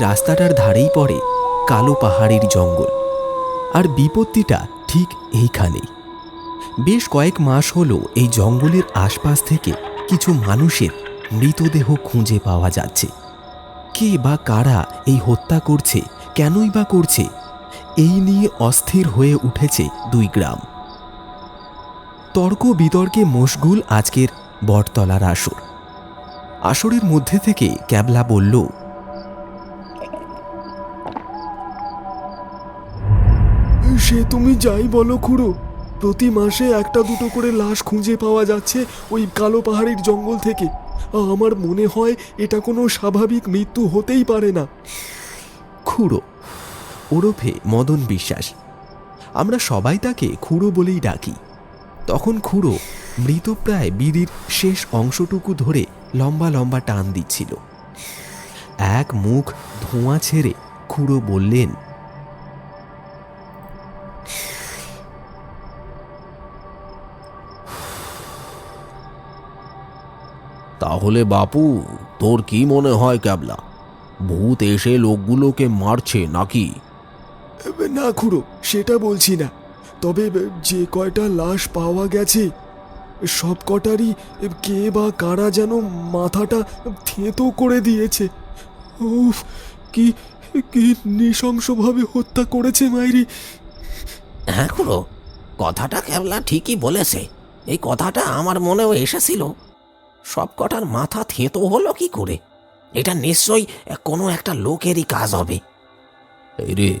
রাস্তাটার ধারেই পড়ে কালো পাহাড়ের জঙ্গল। আর বিপত্তিটা ঠিক এইখানেই। বেশ কয়েক মাস হলো এই জঙ্গলের আশপাশ থেকে কিছু মানুষের মৃতদেহ খুঁজে পাওয়া যাচ্ছে। কে বা কারা এই হত্যা করছে, কেনই বা করছে, এই নিয়ে অস্থির হয়ে উঠেছে দুই গ্রাম। তর্ক বিতর্কে মশগুল আজকের বটতলার আসর। আসরের মধ্যে থেকে ক্যাবলা বলল সে তুমি যাই বলো খুড়ো। প্রতি মাসে একটা দুটো করে লাশ খুঁজে পাওয়া যাচ্ছে ওই কালো পাহাড়ির জঙ্গল থেকে। আমার মনে হয় এটা কোনো স্বাভাবিক মৃত্যু হতেই পারে না। খুড়ো, ওরফে মদন বিশ্বাস, আমরা সবাই তাকে খুড়ো বলেই ডাকি। তখন খুড়ো মৃতপ্রায় বিড়ির শেষ অংশটুকু ধরে লম্বা লম্বা টান দিচ্ছিল। এক মুখ ধোঁয়া ছেড়ে খুড়ো বললেন তাহলে বাপু তোর কি মনে হয় ক্যাবলা? ভূত এসে লোকগুলোকে মারছে নাকি? না খুড়ো সেটা বলছি না। তবে যে কয়টা লাশ পাওয়া গেছে সব কটারই কে বা কারা যেন মাথাটা থেঁতো করে দিয়েছে। উফ কি কি নৃশংসভাবে হত্যা করেছে মাইরি। হ্যাঁ খুড়ো কথাটা ক্যাবলা ঠিকই বলেছে। এই কথাটা আমার মনেও এসেছিল। সব কটার মাথা থেঁতো হলো কি করে? এটা নিশ্চয়ই কোনো একটা লোকেরই কাজ হবে। রে,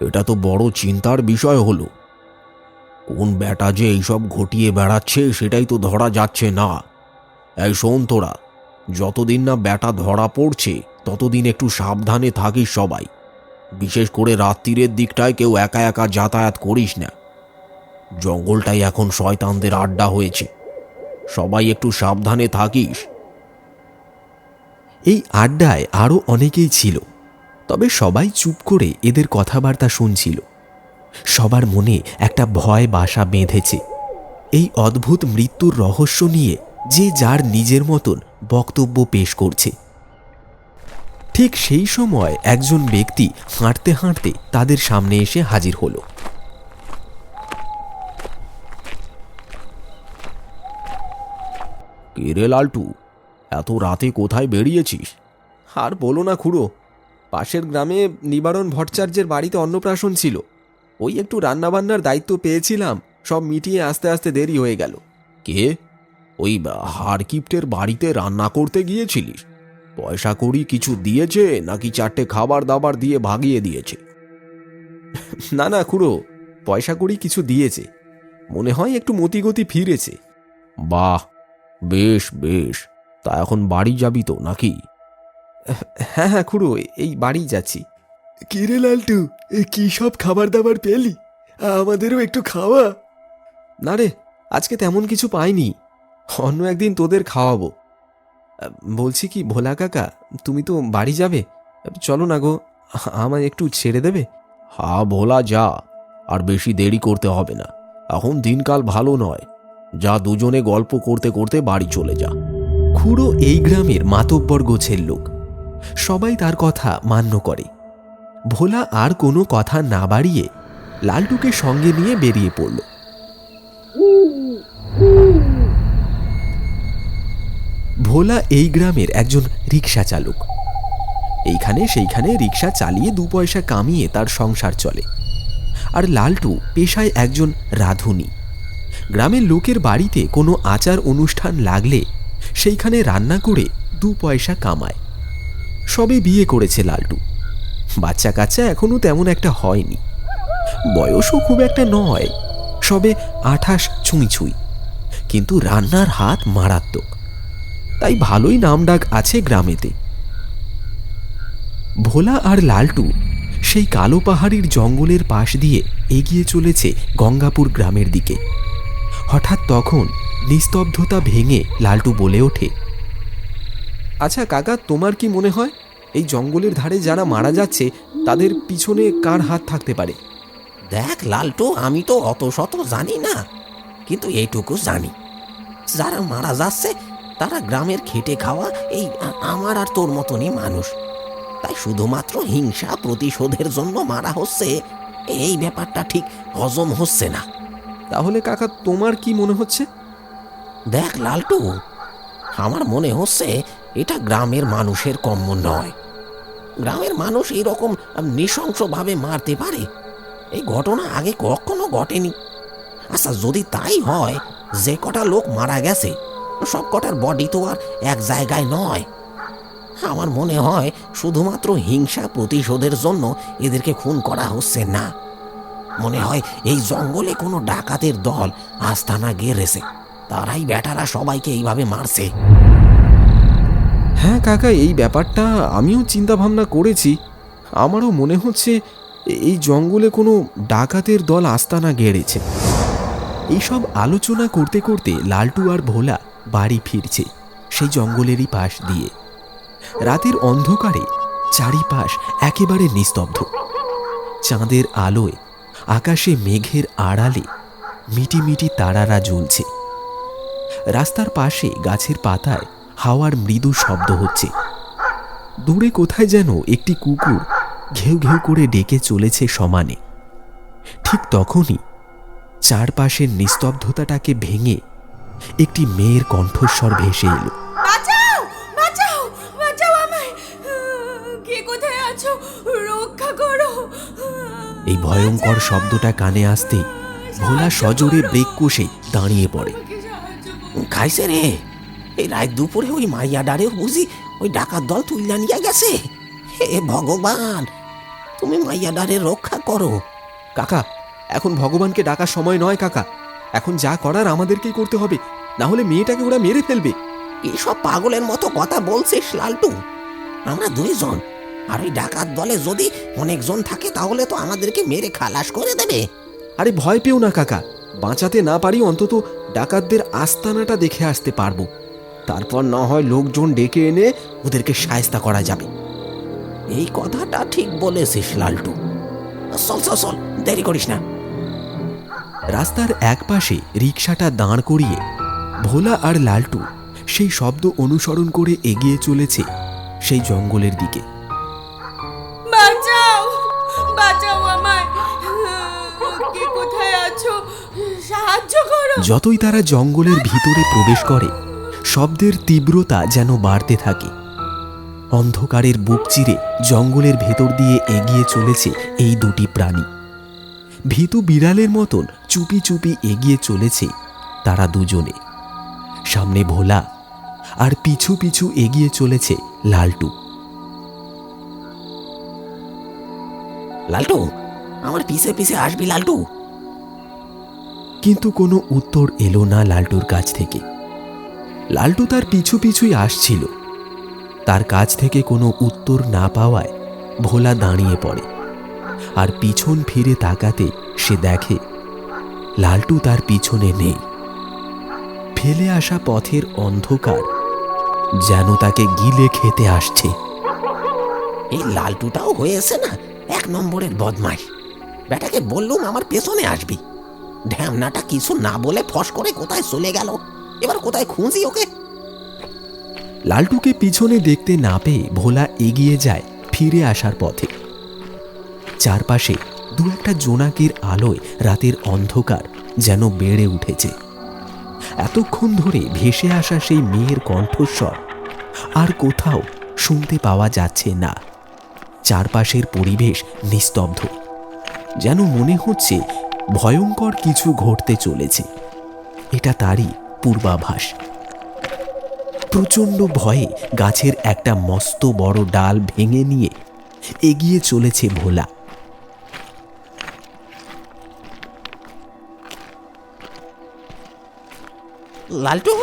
এটা তো বড় চিন্তার বিষয় হলো। কোন ব্যাটা যে এইসব ঘটিয়ে বেড়াচ্ছে সেটাই তো ধরা যাচ্ছে না। এই শোন তোরা, যতদিন না ব্যাটা ধরা পড়ছে, ততদিন একটু সাবধানে থাকিস সবাই। বিশেষ করে রাত্রিরের দিকটায় কেউ একা একা যাতায়াত করিস না। জঙ্গলটাই এখন শয়তানদের আড্ডা হয়েছে। সবাই একটু সাবধানে থাকিস। এই আড্ডায় আরও অনেকেই ছিল, তবে সবাই চুপ করে এদের কথাবার্তা শুনছিল। সবার মনে একটা ভয় বাসা বেঁধেছে। এই অদ্ভুত মৃত্যুর রহস্য নিয়ে যে যার নিজের মতন বক্তব্য পেশ করছে। ঠিক সেই সময় একজন ব্যক্তি হাঁটতে হাঁটতে তাদের সামনে এসে হাজির হলো। কে রে লালটু, এত রাতে কোথায় বেরিয়েছিস? আর বলো না খুড়ো, পাশের গ্রামে নিবারণ ভট্টাচার্যের বাড়িতে অন্নপ্রাশন ছিল। ওই একটু রান্নাবান্নার দায়িত্ব পেয়েছিলাম, সব মিটিয়ে আস্তে আস্তে দেরি হয়ে গেল। কে? ওই হারকিপ্টের বাড়িতে রান্না করতে গিয়েছিলিস? পয়সা করি কিছু দিয়েছে নাকি চারটে খাবার দাবার দিয়ে ভাগিয়ে দিয়েছে? না না খুড়ো, পয়সা করি কিছু দিয়েছে। মনে হয় একটু মতিগতি ফিরেছে। বাহ বেশ বেশ। তা এখন বাড়ি যাবি তো নাকি? হ্যাঁ হ্যাঁ খুড়ো এই বাড়ি যাচ্ছি। কিরে লালটু এ কি সব খাবার দাবার পেলি? আমাদেরও একটু খাওয়া। না রে আজকে তেমন কিছু পাইনি। অন্য একদিন তোদের খাওয়াবো। বলছি কি ভোলা কাকা তুমি তো বাড়ি যাবে? চলো না গো আমায় একটু ছেড়ে দেবে? হা ভোলা যা। আর বেশি দেরি করতে হবে না। এখন দিনকাল ভালো নয়। যা দুজনে গল্প করতে করতে বাড়ি চলে যা। খুড়ো এই গ্রামের মাতব্বর গোছের লোক। সবাই তার কথা মান্য করে। ভোলা আর কোনো কথা না বাড়িয়ে লালটুকে সঙ্গে নিয়ে বেরিয়ে পড়ল। ভোলা এই গ্রামের একজন রিক্সা চালক। এইখানে সেইখানে রিক্সা চালিয়ে দু পয়সা কামিয়ে তার সংসার চলে। আর লালটু পেশায় একজন রাঁধুনি। গ্রামের লোকের বাড়িতে কোনো আচার অনুষ্ঠান লাগলে সেইখানে রান্না করে দু পয়সা কামায়। সবে বিয়ে করেছে লালটু। বাচ্চা কাচ্চা এখনও তেমন একটা হয়নি। বয়সও খুব একটা নয়, সবে আঠাশ ছুঁই ছুঁই কিন্তু রান্নার হাত মারাত্মক। তাই ভালোই নামডাক আছে গ্রামেতে। ভোলা আর লালটু সেই কালো পাহাড়ির জঙ্গলের পাশ দিয়ে এগিয়ে চলেছে গঙ্গাপুর গ্রামের দিকে। হঠাৎ তখন নিস্তব্ধতা ভেঙে লালটু বলে ওঠে আচ্ছা কাকা, তোমার কি মনে হয় এই জঙ্গলের ধারে যারা মারা যাচ্ছে, তাদের পিছনে কার হাত থাকতে পারে? দেখ, লালটু, আমি তো অত শত জানি না, কিন্তু এইটুকু জানি। যারা মারা যাচ্ছে, তারা গ্রামের খেটে খাওয়া এই আমার আর তোর মতনই মানুষ। তাই শুধুমাত্র হিংসা প্রতিশোধের জন্য মারা হচ্ছে, এই ব্যাপারটা ঠিক হজম হচ্ছে না। তাহলে কাকা, তোমার কি মনে হচ্ছে? দেখ লালটু, আমার মনে হচ্ছে এটা গ্রামের মানুষের কম্য নয়। গ্রামের মানুষ এরকম নৃশংসভাবে মারতে পারে। এই ঘটনা আগে কখনো ঘটেনি। আচ্ছা যদি তাই হয়, যে কটা লোক মারা গেছে, সব কটার বডি তো আর এক জায়গায় নয়। আমার মনে হয় শুধুমাত্র হিংসা প্রতিশোধের জন্য এদেরকে খুন করা হচ্ছে না। মনে হয় এই জঙ্গলে কোনো ডাকাতের দল আস্তানা গেড়েছে তারাই বেটারা সবাইকে এইভাবে মারছে। হ্যাঁ কাকা, এই ব্যাপারটা আমিও চিন্তা ভাবনা করেছি। আমারও মনে হচ্ছে এই জঙ্গলে কোনো ডাকাতের দল আস্তানা গেড়েছে এইসব আলোচনা করতে করতে লালটু আর ভোলা বাড়ি ফিরছে সেই জঙ্গলেরই পাশ দিয়ে। রাতের অন্ধকারে চারিপাশ একেবারে নিস্তব্ধ। চাঁদের আলোয় আকাশে মেঘের আড়ালে মিটি মিটি তারারা জ্বলছে। রাস্তার পাশে গাছের পাতায় হাওয়ার মৃদু শব্দ হচ্ছে। দূরে কোথায় যেন একটি কুকুর ঘেউ ঘেউ করে ডেকে চলেছে সমানে। ঠিক তখনই চারপাশের নিস্তব্ধতাটাকে ভেঙে একটি মেয়ের কণ্ঠস্বর ভেসে এলো। এই ভয়ঙ্কর শব্দটা কানে আসতে ভোলা সজোরে ব্রেক কষে দাঁড়িয়ে পড়ে। খাইছে রে? এই রায় দুপুরে ওই মাইয়া ডারেও বুঝি ওই ডাকাত দল তুইলা নিয়ে গেছে? হে ভগবান তুমি মাইয়া ডারে রক্ষা করো। কাকা এখন ভগবানকে ডাকার সময় নয় কাকা। এখন যা করার আমাদেরকেই করতে হবে না হলে মেয়েটাকে ওরা মেরে ফেলবে। এসব পাগলের মতো কথা বলছিস লালটু। আমরা দুইজন আর ওই ডাকাত দলে যদি অনেকজন থাকে তাহলে তো আমাদেরকে মেরে খালাস করে দেবে। আরে ভয় পেও না কাকা। বাঁচাতে না পারি অন্তত ডাকাতদের আস্তানাটা দেখে আসতে পারব। তারপর না হয় লোকজন ডেকে এনে ওদেরকে সায়স্তা করা যাবে। এই কথাটা ঠিক বলেছিস লালটু। চল চল চল দেরি করিস না। রাস্তার একপাশে রিকশাটা দাঁড় করিয়ে ভোলা আর লালটু সেই শব্দ অনুসরণ করে এগিয়ে চলেছে সেই জঙ্গলের দিকে। যতই তারা জঙ্গলের ভিতরে প্রবেশ করে, শব্দের তীব্রতা যেন বাড়তে থাকে। অন্ধকারের বুক চিরে জঙ্গলের ভেতর দিয়ে এগিয়ে চলেছে এই দুটি প্রাণী। ভীতু বিড়ালের মতন চুপি চুপি এগিয়ে চলেছে তারা দুজনে। সামনে ভোলা আর পিছু পিছু এগিয়ে চলেছে লালটু। লালটু, আমার পিছে পিছে আসবি লালটু। কিন্তু কোনো উত্তর এলো না লালটুর কাছ থেকে। লালটু তার পিছু পিছুই আসছিল। তার কাছ থেকে কোনো উত্তর না পাওয়ায় ভোলা দাঁড়িয়ে পড়ে। আর পিছন ফিরে তাকাতে সে দেখে লালটু তার পিছনে নেই। ফেলে আসা পথের অন্ধকার যেন তাকে গিলে খেতে আসছে। এই লালটুটাও হয়েছে না, এক নম্বরের বদমাইশ। বেটাকে বললুম আমার পেছনে আসবি। ঢ্যামনাটা কিছু না বলে ফস করে কোথায় চলে গেল? এবার কোথায় খুঁজি ওকে? লালটুকে পিছনে দেখতে না পেয়ে ভোলা এগিয়ে যায় ফিরে আসার পথে। চারপাশে দু একটা জোনাকির আলোয় রাতের অন্ধকার যেন বেড়ে উঠেছে। এতক্ষণ ধরে ভেসে আসা সেই মেয়ের কণ্ঠস্বর আর কোথাও শুনতে পাওয়া যাচ্ছে না। চারপাশের পরিবেশ নিস্তব্ধ। যেন মনে হচ্ছে ভয়ঙ্কর কিছু ঘটতে চলেছে। এটা তারই পূর্বাভাস। প্রচণ্ড ভয়ে গাছের একটা মস্ত বড় ডাল ভেঙে নিয়ে এগিয়ে চলেছে ভোলা। লালটু,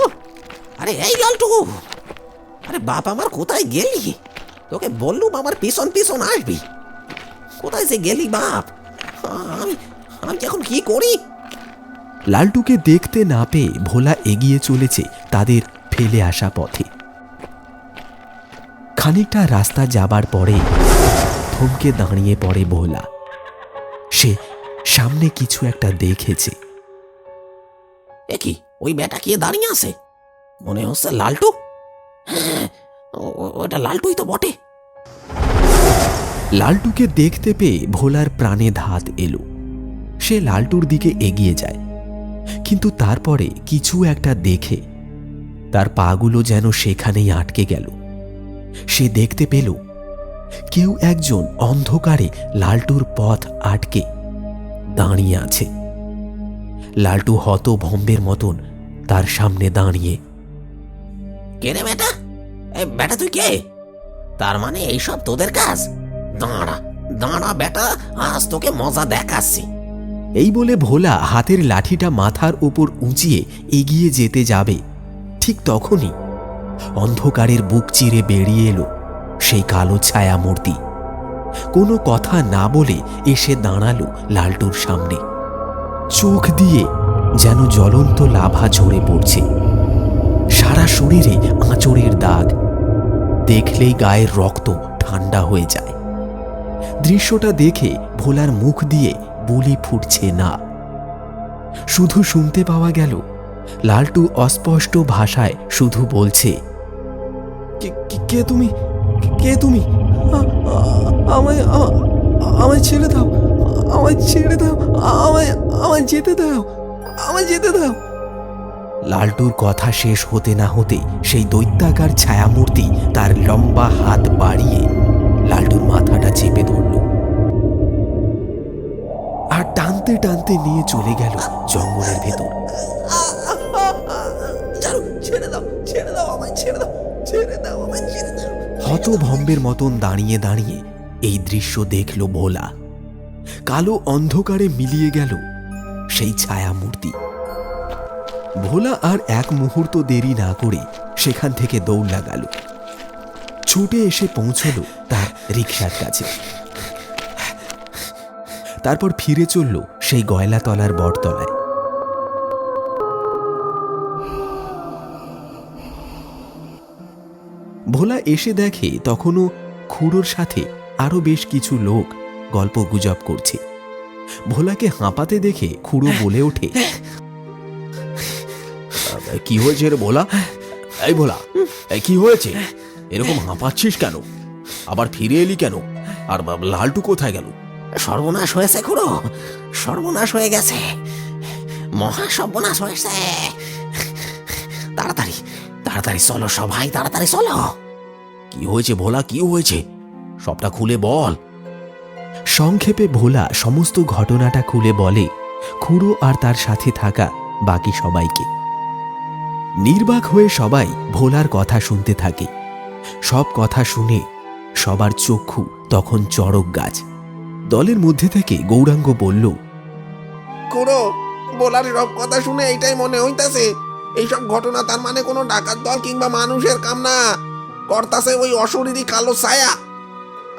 আরে এই লালটু, আরে বাপ আমার, কোথায় গেলি? তোকে বললুম আমার পিছন পিছন আসবি। কোথায় যে গেলি বাপ? আমি আমি এখন কি করি? লালটুকে দেখতে না পেয়ে ভোলা এগিয়ে চলেছে তাদের ফেলে আসা পথে। খানিকটা রাস্তা যাবার পরে থমকে দাঁড়িয়ে পড়ে ভোলা। সে সামনে কিছু একটা দেখেছে। এ কি ওই বেটা কে দাঁড়িয়ে আছে? মনে হচ্ছে লালটু। ওটা লালটুই তো বটে। লালটুকে দেখতে পেয়ে ভোলার প্রাণে ধাত এলো। সে লালটুর দিকে এগিয়ে যায়। কিন্তু তারপরে কিছু একটা দেখে, তার পাগুলো যেন সেখানেই আটকে গেল। সে দেখতে পেল, কেউ একজন অন্ধকারে লালটুর পথ আটকে দাঁড়িয়ে আছে। লালটু হত ভম্বের মতন তার সামনে দাঁড়িয়ে, কে রে বেটা? বেটা তুই কে? তার মানে এইসব তোদের কাজ? দাঁড়া দাঁড়া বেটা, আজ তোকে মজা দেখাচ্ছি। এই বলে ভোলা হাতের লাঠিটা মাথার উপর উঁচিয়ে এগিয়ে যেতে যাবে, ঠিক তখনই অন্ধকারের বুক চিরে বেরিয়ে এলো সেই কালো ছায়া মূর্তি কোনো কথা না বলে এসে দাঁড়াল লালটুর সামনে। চোখ দিয়ে যেন জ্বলন্ত লাভা ঝরে পড়ছে। সারা শরীরে আঁচড়ের দাগ। দেখলেই গায়ের রক্ত ঠান্ডা হয়ে যায়। দৃশ্যটা দেখে ভোলার মুখ দিয়ে বুলি ফুটছে না। শুধু শুনতে পাওয়া গেল লালটু অস্পষ্ট ভাষায় শুধু বলছে কে- তুমি? কে তুমি? আমায় আমায় ছেড়ে দাও আমায় ছেড়ে দাও আমায় আমায় যেতে দাও আমায় যেতে দাও। লালটুর কথা শেষ হতে না হতে সেই দৈত্যাকার ছায়ামূর্তি তার লম্বা হাত বাড়িয়ে লালটুর মাথাটা চেপে ধরল। টানতে টানতে নিয়ে চলে গেল জঙ্গলের ভেতর। হতভম্বের মতন দাঁড়িয়ে দাঁড়িয়ে এই দৃশ্য দেখল ভোলা। কালো অন্ধকারে মিলিয়ে গেল সেই ছায়ামূর্তি। ভোলা আর এক মুহূর্ত দেরি না করে সেখান থেকে দৌড় লাগাল। ছুটে এসে পৌঁছল তার রিক্সার কাছে। তারপর ফিরে চলল সেই গয়লাতলার বটতলায়। ভোলা এসে দেখে তখনও খুড়োর সাথে আরও বেশ কিছু লোক গল্প গুজব করছে। ভোলাকে হাঁপাতে দেখে খুড়ো বলে ওঠে কি হয়েছে রে ভোলা? এই ভোলা কি হয়েছে? এরকম হাঁপাচ্ছিস কেন? আবার ফিরে এলি কেন? আর লালটু কোথায় গেল? সর্বনাশ হয়েছে খুড়ো। সর্বনাশ হয়ে গেছে। মহা সর্বনাশ হয়েছে। তাড়াতাড়ি তাড়াতাড়ি চলো সবাই, তাড়াতাড়ি চলো। কি হয়েছে ভোলা, কি হয়েছে? সবটা খুলে বল। সংক্ষেপে ভোলা সমস্ত ঘটনাটা খুলে বলে, খুড়ো আর তার সাথে থাকা বাকি সবাইকে। নির্বাক হয়ে সবাই ভোলার কথা শুনতে থাকে। সব কথা শুনে সবার চক্ষু তখন চড়ক গাছ। দলের মধ্যে থেকে গৌরাঙ্গ বলল খুড়ো বলার সব কথা শুনে এইটাই মনে হইতাছে। এইসব ঘটনা তার মানে কোনো ডাকাত দল কিংবা মানুষের কাম না। করতাছে ওই অশরীরই কালো ছায়া।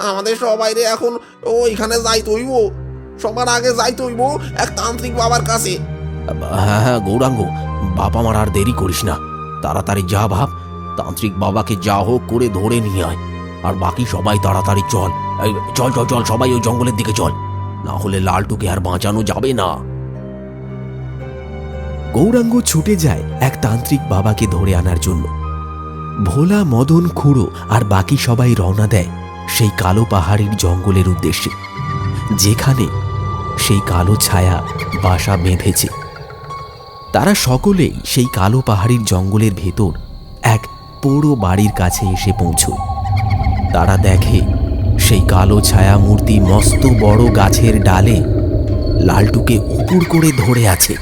আমাদের সবাইরে এখন ওইখানে যাইতে হইব। সবার আগে যাইতে হইব এক তান্ত্রিক বাবার কাছে। হ্যাঁ হ্যাঁ গৌরাঙ্গ বাবা মার আর দেরি করিস না। তাড়াতাড়ি যা ভাব তান্ত্রিক বাবাকে যা হোক করে ধরে নিয়ে আয়। আর বাকি সবাই তাড়াতাড়ি চল। চল চল চল, সবাই ওই জঙ্গলের দিকে চল। না হলে লালটুকে আর বাঁচানো যাবে না। গৌরাঙ্গ ছুটে যায় এক তান্ত্রিক বাবাকে ধরে আনার জন্য। ভোলা, মদন, খুঁড়ো আর বাকি সবাই রওনা দেয় সেই কালো পাহাড়ের জঙ্গলের উদ্দেশ্যে। যেখানে সেই কালো ছায়া বাসা বেঁধেছে। তারা সকলেই সেই কালো পাহাড়ির জঙ্গলের ভেতর এক পোড়ো বাড়ির কাছে এসে পৌঁছয়। তারা দেখে সেই কালো ছায়া মূর্তি মস্ত বড় গাছের ডালে লালটুকে উপুর করে ধরে আছে।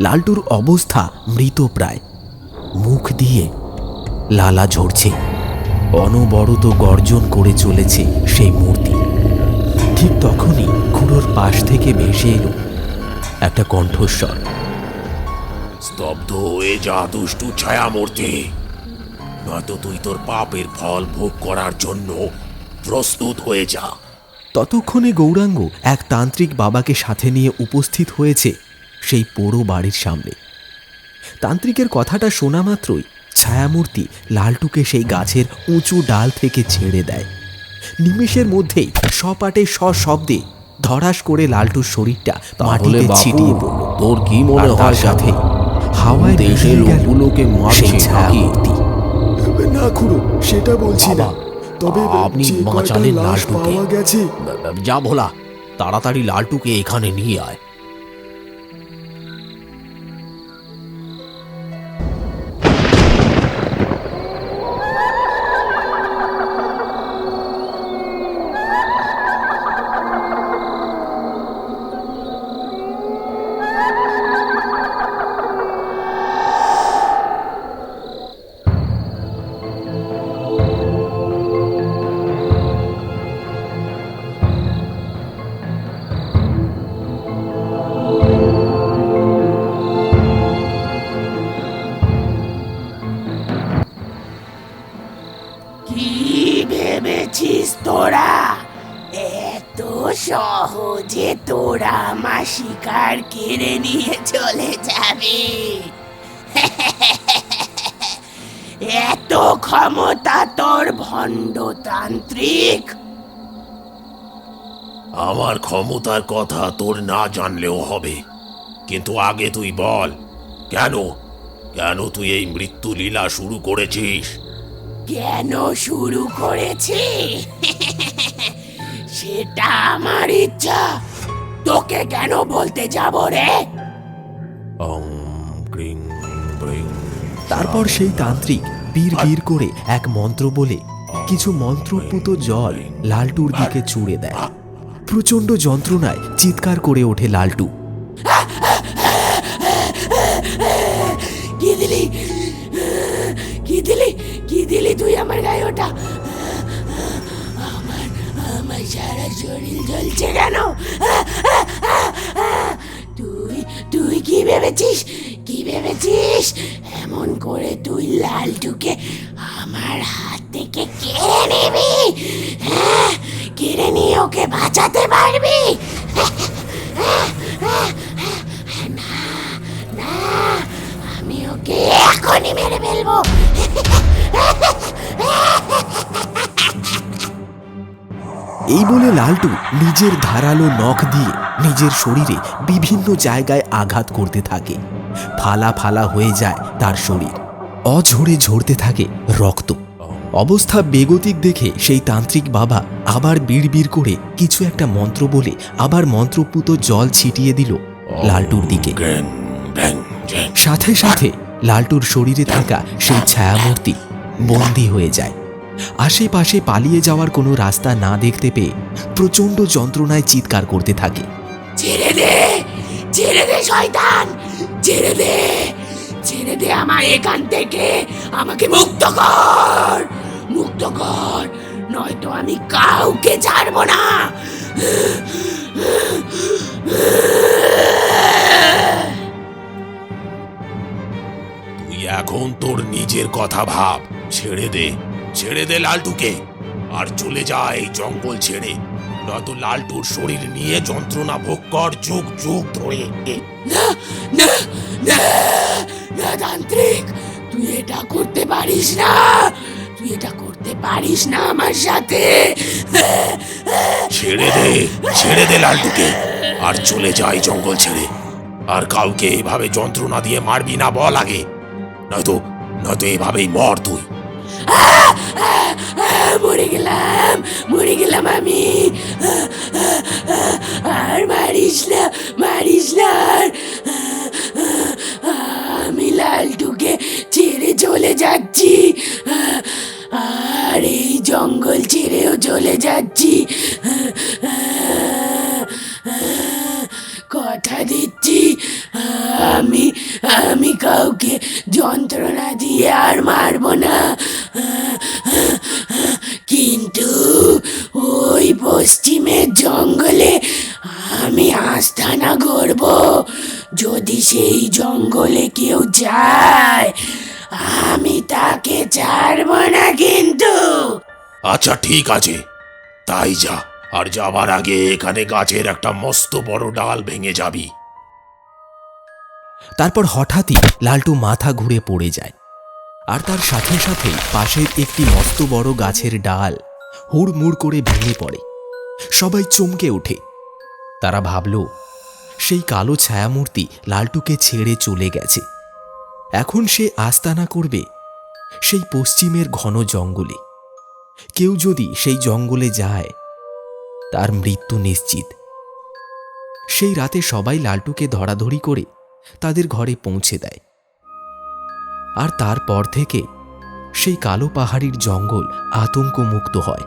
লালটুর অবস্থা মৃতপ্রায় মুখ দিয়ে লালা ঝরছে। অনবরত গর্জন করে চলেছে সেই মূর্তি। ঠিক তখনই খুড়োর পাশ থেকে ভেসে এলো একটা কণ্ঠস্বর। স্তব্ধ হয়ে যা, দুষ্টু ছায়ামূর্তি। নয়তো তুই তোর পাপের ফল ভোগ করার জন্য প্রস্তুত হয়ে যা। ততক্ষণে গৌরাঙ্গ এক তান্ত্রিক বাবাকে সাথে নিয়ে উপস্থিত হয়েছে সেই পোড়ো বাড়ির সামনে। তান্ত্রিকের কথাটা শোনা মাত্রই ছায়ামূর্তি লালটুকে সেই গাছের উঁচু ডাল থেকে ছেড়ে দেয়। নিমেষের মধ্যেই সপাটে সশব্দে ধরাস করে লালটুর শরীরটা মাটিতে ছিটিয়ে পড়ল। তোর কি মনে হয়? সাথে হাওয়ায় দেশে লোকগুলোকে মারছে ছায়ামূর্তি। না খুড়ো সেটা বলছি না। তবে আপনি বাঁচালেন লাশ। পাওয়া গেছে যা ভোলা তাড়াতাড়ি লালটুকে এখানে নিয়ে আয় শিকার কেড়ে নিয়ে চলে যাবে। এত ক্ষমতা তোর ভণ্ডতান্ত্রিক। আমার ক্ষমতার কথা তোর না জানলেও হবে। কিন্তু আগে তুই বল কেন? কেন তুই এই মৃত্যু লীলা শুরু করেছিস? কেন শুরু করেছি? সেটা আমার ইচ্ছা। তোকে কেন বলতে যাব রে? তারপর সেই তান্ত্রিক বীর বীর করে এক মন্ত্র বলে কিছু মন্ত্রপুত জল লালটুর দিকে চুড়ে দেয়। প্রচণ্ড যন্ত্রণায় চিৎকার করে ওঠে লালটু। এমন করে তুই লালটুকে আমার হাত থেকে কেড়ে নিবি? হ্যাঁ? কেড়ে নিয়ে ওকে বাঁচাতে পারবি? আমি ওকে এখনই মেরে ফেলব। এই বলে লালটু নিজের ধারালো নখ দিয়ে নিজের শরীরে বিভিন্ন জায়গায় আঘাত করতে থাকে। ফালা ফালা হয়ে যায় তার শরীর। অঝরে ঝরতে থাকে রক্ত। অবস্থা বেগতিক দেখে সেই তান্ত্রিক বাবা আবার বিড়বিড় করে কিছু একটা মন্ত্র বলে আবার মন্ত্রপুত জল ছিটিয়ে দিল লালটুর দিকে। সাথে সাথে লালটুর শরীরে থাকা সেই ছায়ামূর্তি বন্দি হয়ে যায়। আশেপাশে পালিয়ে যাওয়ার কোনো রাস্তা না দেখতে পেয়ে প্রচণ্ড যন্ত্রণায় চিৎকার করতে থাকে। ছেড়ে দে! ছেড়ে দে শয়তান! ছেড়ে দে ছেড়ে দে আমার এখান থেকে। আমাকে মুক্ত কর মুক্ত কর। নয়তো আমি কাউকে ছাড়বো না। তুই এখন তোর নিজের কথা ভাব। ছেড়ে দে ছেড়ে দে লালটুকে। আর চলে যা এই জঙ্গল ছেড়ে। নয়তো লালটুর শরীর নিয়ে যন্ত্রণা ভোগ কর যুগ যুগ ধরে। না না না না তান্ত্রিক তুই এটা করতে পারিস না। তুই এটা করতে পারিস না আমার সাথে। ছেড়ে দে ছেড়ে দে লালটুকে। আর চলে যাই জঙ্গল ছেড়ে। আর কাউকে এভাবে যন্ত্রণা দিয়ে মারবি না বল আগে। নয়তো নয়তো এভাবেই মর তুই। মরে গেলাম মরে গেলাম আমি। আর মারিস না মারিস না। আমি লালটুকে ছেড়ে চলে যাচ্ছি। আর এই জঙ্গল ছেড়েও চলে যাচ্ছি। কথা দিচ্ছি, আমি আমি কাউকে যন্ত্রণা দিয়ে আর মারবো না। কিন্তু ওই পশ্চিমের জঙ্গলে আমি আস্থানা গড়ব। যদি সেই জঙ্গলে কেউ যায় আমি তাকে ছাড়বো না কিন্তু। আচ্ছা ঠিক আছে। তাই যা আর যাবার আগে এখানে গাছের একটা মস্ত বড় ডাল ভেঙে যাবি। তারপর হঠাৎই লালটু মাথা ঘুরে পড়ে যায়। আর তার সাথে সাথেই পাশের একটি মস্ত বড় গাছের ডাল হুড়মুড় করে ভেঙে পড়ে। সবাই চমকে ওঠে। তারা ভাবল, সেই কালো ছায়ামূর্তি লালটুকে ছেড়ে চলে গেছে। এখন সে আস্তানা করবে সেই পশ্চিমের ঘন জঙ্গলে। কেউ যদি সেই জঙ্গলে যায়, তার মৃত্যু নিশ্চিত। সেই রাতে সবাই লালটুকে ধরাধরি করে তাদের ঘরে পৌঁছে দেয়। আর তারপর থেকে সেই কালো পাহাড়ির জঙ্গল আতঙ্কমুক্ত হয়।